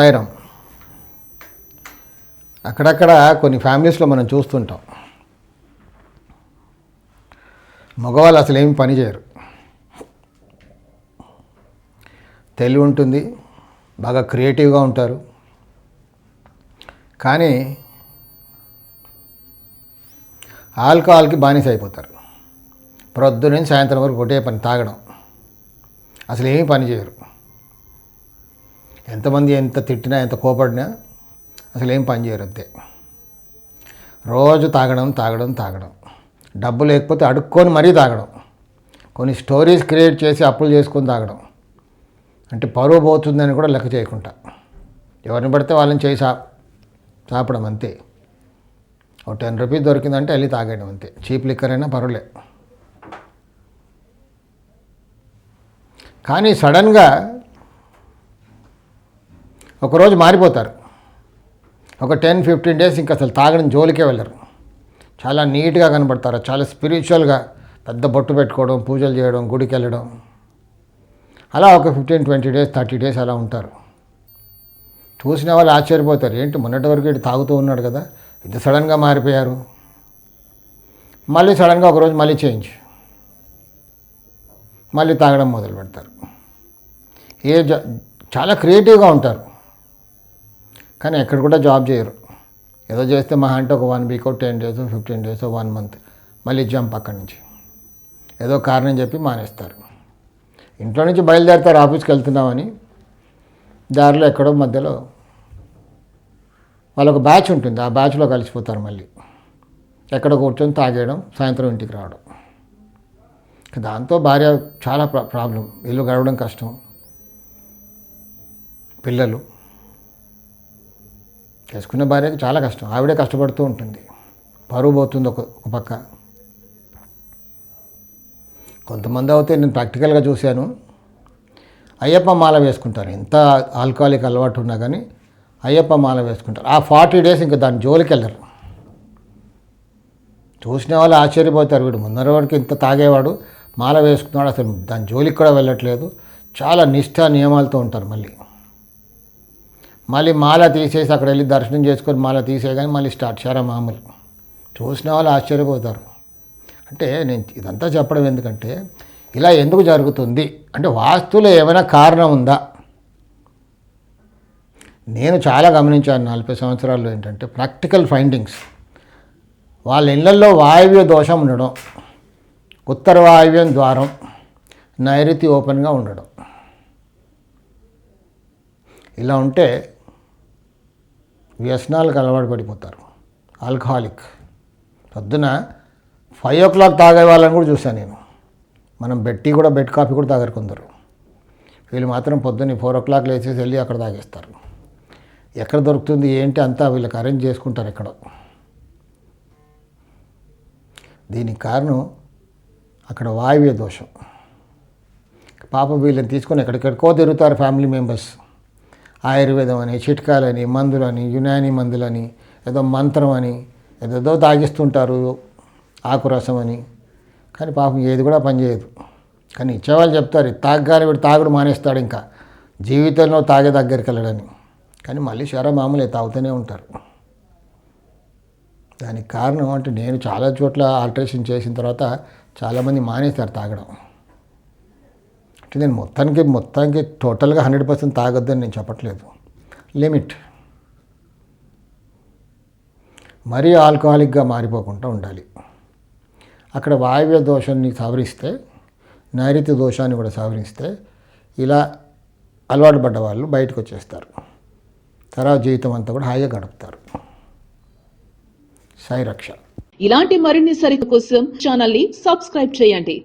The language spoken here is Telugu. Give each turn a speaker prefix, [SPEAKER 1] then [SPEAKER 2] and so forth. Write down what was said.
[SPEAKER 1] సాయిరామ్. అక్కడక్కడ కొన్ని ఫ్యామిలీస్లో మనం చూస్తుంటాం. మగవాళ్ళు అసలు ఏమి పని చేయరు. తెలివి ఉంటుంది బాగా క్రియేటివ్గా ఉంటారు. కానీ ఆల్కహాల్కి బానిస అయిపోతారు. ప్రొద్దున సాయంత్రం వరకు ఒకటే పని తాగడం. అసలు ఏమీ పని చేయరు. ఎంతమంది ఎంత తిట్టినా ఎంత కోపడినా అసలు ఏం పని చేయరు అంతే. రోజు తాగడం తాగడం తాగడం. డబ్బు లేకపోతే అడుక్కొని మరీ తాగడం. కొన్ని స్టోరీస్ క్రియేట్ చేసి అప్పులు చేసుకొని తాగడం. అంటే పరువు పోతుందని కూడా లెక్క చేయకుండా. ఎవరిని పడితే వాళ్ళని చేసి చా చాపడం అంతే. ఒక టెన్ రూపీస్ దొరికిందంటే వెళ్ళి తాగేయడం అంతే. చీప్ లిక్కర్ అయినా పర్వాలే. కానీ సడన్గా ఒకరోజు మారిపోతారు. ఒక టెన్ ఫిఫ్టీన్ డేస్ ఇంకా అసలు తాగడం జోలికే వెళ్ళరు. చాలా నీట్గా కనబడతారు. చాలా స్పిరిచువల్గా పెద్ద బొట్టు పెట్టుకోవడం పూజలు చేయడం గుడికి వెళ్ళడం. అలా ఒక fifteen twenty days thirty days అలా ఉంటారు. చూసిన వాళ్ళు ఆశ్చర్యపోతారు. ఏంటి మొన్నటి వరకు ఇటు తాగుతూ ఉన్నాడు కదా ఇంత సడన్గా మారిపోయారు. మళ్ళీ సడన్గా ఒకరోజు మళ్ళీ చేంజ్. మళ్ళీ తాగడం మొదలు పెడతారు ఏ చాలా క్రియేటివ్గా ఉంటారు. కానీ ఎక్కడ కూడా జాబ్ చేయరు. ఏదో చేస్తే మహా అంటే ఒక one week ten days fifteen days one month. మళ్ళీ జంప్ అక్కడి నుంచి. ఏదో కారణం చెప్పి మానేస్తారు. ఇంట్లో నుంచి బయలుదేరుతారు ఆఫీస్కి వెళ్తున్నామని. దారిలో ఎక్కడో మధ్యలో వాళ్ళొక బ్యాచ్ ఉంటుంది. ఆ బ్యాచ్లో కలిసిపోతారు మళ్ళీ. ఎక్కడ కూర్చొని తాగేయడం సాయంత్రం ఇంటికి రావడం. దాంతో భార్య చాలా ప్రాబ్లం. ఇల్లు గడవడం కష్టం. పిల్లలు. చేసుకున్న భార్యకు చాలా కష్టం. ఆవిడే కష్టపడుతూ ఉంటుంది. పరువు పోతుంది ఒక ఒక పక్క. కొంతమంది అయితే నేను ప్రాక్టికల్గా చూశాను. అయ్యప్ప మాల వేసుకుంటారు. ఎంత ఆల్కహాలిక్ అలవాటు ఉన్నా కానీ అయ్యప్ప మాల వేసుకుంటారు. ఆ ఫార్టీ డేస్ ఇంకా దాని జోలికి వెళ్ళరు. చూసిన వాళ్ళు ఆశ్చర్యపోతారు వీడు. ముందర వరకు ఇంత తాగేవాడు మాల వేసుకున్నాడు అసలు దాని జోలికి కూడా వెళ్ళట్లేదు. చాలా నిష్ఠా నియమాలతో ఉంటారు మళ్ళీ. మళ్ళీ మాల తీసేసి అక్కడ వెళ్ళి దర్శనం చేసుకొని మాల తీసేయగానే మళ్ళీ స్టార్ట్ చేరా మామూలు. చూసిన వాళ్ళు ఆశ్చర్యపోతారు. అంటే నేను ఇదంతా చెప్పడం ఎందుకంటే ఇలా ఎందుకు జరుగుతుంది? అంటే వాస్తులో ఏమైనా కారణం ఉందా? నేను చాలా గమనించాను నలభై సంవత్సరాల్లో ఏంటంటే ప్రాక్టికల్ ఫైండింగ్స్. వాళ్ళ ఇళ్ళల్లో వాయువ్య దోషం ఉండడం ఉత్తర వాయువ్యం ద్వారం నైరుతి ఓపెన్గా ఉండడం. ఇలా ఉంటే వ్యసనాలకు అలవాటు పడిపోతారు. ఆల్కహాలిక్. పొద్దున ఫైవ్ ఓ క్లాక్ తాగే వాళ్ళని కూడా చూశాను నేను. మనం బెట్టి కూడా బెడ్ కాఫీ కూడా తాగరు కొందరు. వీళ్ళు మాత్రం పొద్దున్న ఫోర్ ఓ క్లాక్ లేచేసి వెళ్ళి అక్కడ తాగేస్తారు. ఎక్కడ దొరుకుతుంది ఏంటి అంతా వీళ్ళకి అరేంజ్ చేసుకుంటారు ఇక్కడ దీనికి కారణం అక్కడ వాయువ్య దోషం. పాప వీళ్ళని తీసుకొని ఎక్కడికెక్కడికో తిరుగుతారు ఫ్యామిలీ మెంబర్స్. ఆయుర్వేదం అని చిట్కాలని మందులని యునాని మందులని ఏదో మంత్రం అని ఏదేదో తాగిస్తుంటారు ఆకురసం అని. కానీ పాపం ఏది కూడా పనిచేయదు కానీ ఇచ్చేవాళ్ళు చెప్తారు తాగాలి వీడు తాగుడు మానేస్తాడు ఇంకా. జీవితంలో తాగే దగ్గరికి వెళ్ళడని. కానీ మళ్ళీ శర మామూలే తాగుతూనే ఉంటారు. దానికి కారణం అంటే నేను చాలా చోట్ల ఆల్ట్రేషన్ చేసిన తర్వాత చాలామంది మానేస్తారు తాగడం. అంటే నేను మొత్తానికి మొత్తానికి టోటల్గా హండ్రెడ్ పర్సెంట్ తాగొద్దని నేను చెప్పట్లేదు. లిమిట్. మరీ ఆల్కహాలిక్గా మారిపోకుండా ఉండాలి. అక్కడ వాయువ్య దోషాన్ని సవరిస్తే నైరుతి దోషాన్ని కూడా సవరిస్తే ఇలా అలవాటు పడ్డ వాళ్ళు బయటకు వచ్చేస్తారు తర్వాత జీవితం అంతా కూడా హాయిగా గడుపుతారు. సాయి రక్ష
[SPEAKER 2] ఇలాంటి మరిన్ని సరిత కోసం ఛానల్ని సబ్స్క్రైబ్ చేయండి.